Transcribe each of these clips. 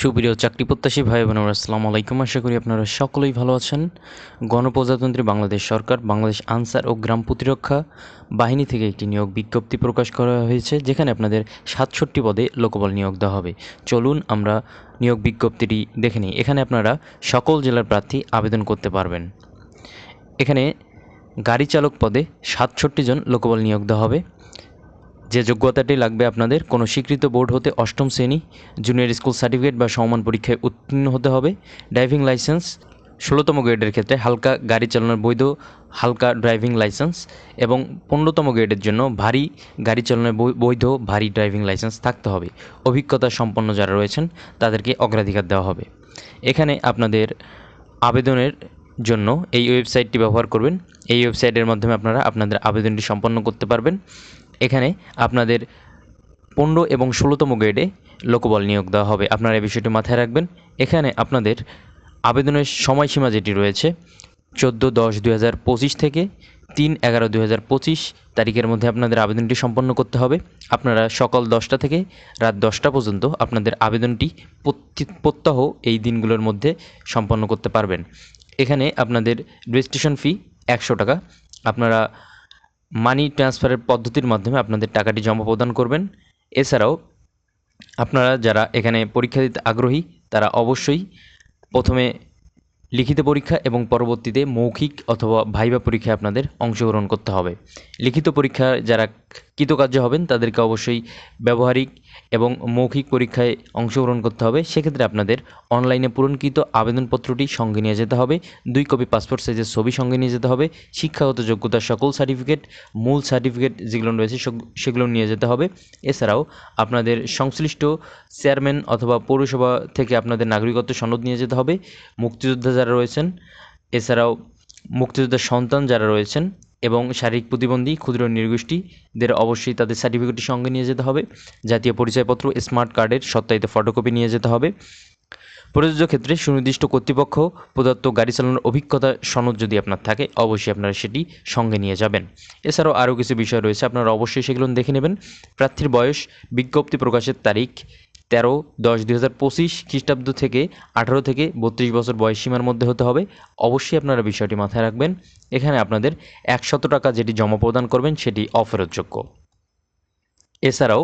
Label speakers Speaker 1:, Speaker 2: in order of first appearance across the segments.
Speaker 1: সুপ্রিয় চাকরি প্রত্যাশী ভাই বোনেরা আসসালামু আলাইকুম। আশা করি আপনারা সকলেই ভালো আছেন। গণপ্রজাতন্ত্রী বাংলাদেশ সরকার, বাংলাদেশ আনসার ও গ্রাম প্রতিরক্ষা বাহিনী থেকে একটি নিয়োগ বিজ্ঞপ্তি প্রকাশ করা হয়েছে, যেখানে আপনাদের সাতষট্টি পদে লোকবল নিয়োগ দেওয়া হবে। চলুন আমরা নিয়োগ বিজ্ঞপ্তিটি দেখে নিই। এখানে আপনারা সকল জেলার প্রার্থী আবেদন করতে পারবেন। এখানে গাড়ি চালক পদে সাতষট্টি জন লোকবল নিয়োগ দেওয়া হবে। যে যোগ্যতাটি লাগবে আপনাদের, কোনো স্বীকৃত বোর্ড হতে অষ্টম শ্রেণি জুনিয়র স্কুল সার্টিফিকেট বা সমমান পরীক্ষায় উত্তীর্ণ হতে হবে। ড্রাইভিং লাইসেন্স ষোলোতম গ্রেডের ক্ষেত্রে হালকা গাড়ি চালানোর বৈধ, হালকা ড্রাইভিং লাইসেন্স এবং পনেরোতম গ্রেডের জন্য ভারী গাড়ি চালানোর বৈধ, ভারী ড্রাইভিং লাইসেন্স থাকতে হবে। অভিজ্ঞতা সম্পন্ন যারা রয়েছেন, তাদেরকে অগ্রাধিকার দেওয়া হবে। এখানে আপনাদের আবেদনের জন্য এই ওয়েবসাইটটি ব্যবহার করবেন। এই ওয়েবসাইটের মাধ্যমে আপনারা আপনাদের আবেদনটি সম্পন্ন করতে পারবেন। এখানে আপনাদের পনেরো এবং ষোলোতম গ্রেডে লোকবল নিয়োগ দেওয়া হবে। আপনারা এই বিষয়টি মাথায় রাখবেন। এখানে আপনাদের আবেদনের সময়সীমা যেটি রয়েছে, চোদ্দ দশ পঁচিশ থেকে তিন এগারো পঁচিশ তারিখের মধ্যে আপনাদের আবেদনটি সম্পন্ন করতে হবে। আপনারা সকাল দশটা থেকে রাত দশটা পর্যন্ত আপনাদের আবেদনটি প্রতি- প্রত্যহ এই দিনগুলোর মধ্যে সম্পন্ন করতে পারবেন। এখানে আপনাদের রেজিস্ট্রেশন ফি একশো টাকা। আপনারা মানি ট্রান্সফারের পদ্ধতির মাধ্যমে আপনাদের টাকাটি জমা প্রদান করবেন। এছাড়াও আপনারা যারা এখানে পরীক্ষা দিতে আগ্রহী, তারা অবশ্যই প্রথমে লিখিত পরীক্ষা এবং পরবর্তীতে মৌখিক অথবা ভাইবা পরীক্ষায় আপনাদের অংশগ্রহণ করতে হবে। লিখিত পরীক্ষা যারা কৃতকার্য হবেন, তাদেরকে অবশ্যই ব্যবহারিক এবং মৌখিক পরীক্ষায় অংশগ্রহণ করতে হবে। সেক্ষেত্রে আপনাদের অনলাইনে পূরণকৃত আবেদনপত্রটি সঙ্গে নিয়ে যেতে হবে। দুই কপি পাসপোর্ট সাইজের ছবি সঙ্গে নিয়ে যেতে হবে। শিক্ষাগত যোগ্যতার সকল সার্টিফিকেট, মূল সার্টিফিকেট যেগুলো রয়েছে সেগুলো নিয়ে যেতে হবে। এছাড়াও আপনাদের সংশ্লিষ্ট চেয়ারম্যান অথবা পৌরসভা থেকে আপনাদের নাগরিকত্ব সনদ নিয়ে যেতে হবে। মুক্তিযোদ্ধা যারা রয়েছেন, এছাড়াও মুক্তিযোদ্ধার সন্তান যারা রয়েছেন এবং শারীরিক প্রতিবন্ধী, ক্ষুদ্র নির্গোষ্ঠীদের অবশ্যই তাদের সার্টিফিকেটটি সঙ্গে নিয়ে যেতে হবে। জাতীয় পরিচয়পত্র স্মার্ট কার্ডের সত্যায়িত ফটোকপি নিয়ে যেতে হবে। প্রযোজ্য ক্ষেত্রে সুনির্দিষ্ট কর্তৃপক্ষ প্রদত্ত গাড়ি চালানোর অভিজ্ঞতা সনদ যদি আপনার থাকে, অবশ্যই আপনারা সেটি সঙ্গে নিয়ে যাবেন। এছাড়াও আরও কিছু বিষয় রয়েছে, আপনারা অবশ্যই সেগুলো দেখে নেবেন। প্রার্থীর বয়স, বিজ্ঞপ্তি প্রকাশের তারিখ তেরো, দশ, দুই হাজার পঁচিশ খ্রিস্টাব্দ থেকে আঠারো থেকে বত্রিশ বছর বয়স সীমার মধ্যে হতে হবে। অবশ্যই আপনারা বিষয়টি মাথায় রাখবেন। এখানে আপনাদের একশত টাকা যেটি জমা প্রদান করবেন, সেটি অফেরতযোগ্য এছাড়াও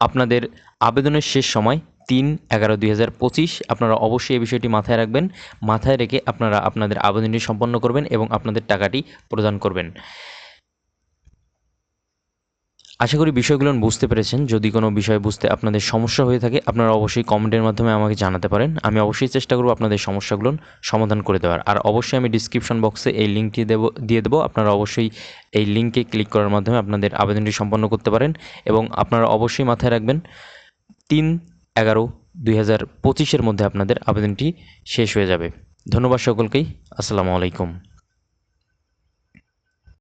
Speaker 1: আপনাদের আবেদনের শেষ সময় তিন, এগারো, দুই হাজার পঁচিশ। আপনারা অবশ্যই এই বিষয়টি মাথায় রাখবেন। মাথায় রেখে আপনারা আপনাদের আবেদনটি সম্পন্ন করবেন এবং আপনাদের টাকাটি প্রদান করবেন। আশা করি বিষয়গুলো বুঝতে পেরেছেন। যদি কোনো বিষয় বুঝতে আপনাদের সমস্যা হয়ে থাকে, আপনারা অবশ্যই কমেন্টের মাধ্যমে আমাকে জানাতে পারেন। আমি অবশ্যই চেষ্টা করব আপনাদের সমস্যাগুলো সমাধান করে দেওয়ার। আর অবশ্যই আমি ডিসক্রিপশন বক্সে এই লিঙ্কটি দেব, দিয়ে দেবো। আপনারা অবশ্যই এই লিঙ্কে ক্লিক করার মাধ্যমে আপনাদের আবেদনটি সম্পন্ন করতে পারেন এবং আপনারা অবশ্যই মাথায় রাখবেন, তিন এগারো দুই হাজার পঁচিশের মধ্যে আপনাদের আবেদনটি শেষ হয়ে যাবে। ধন্যবাদ সকলকেই। আসসালামু আলাইকুম।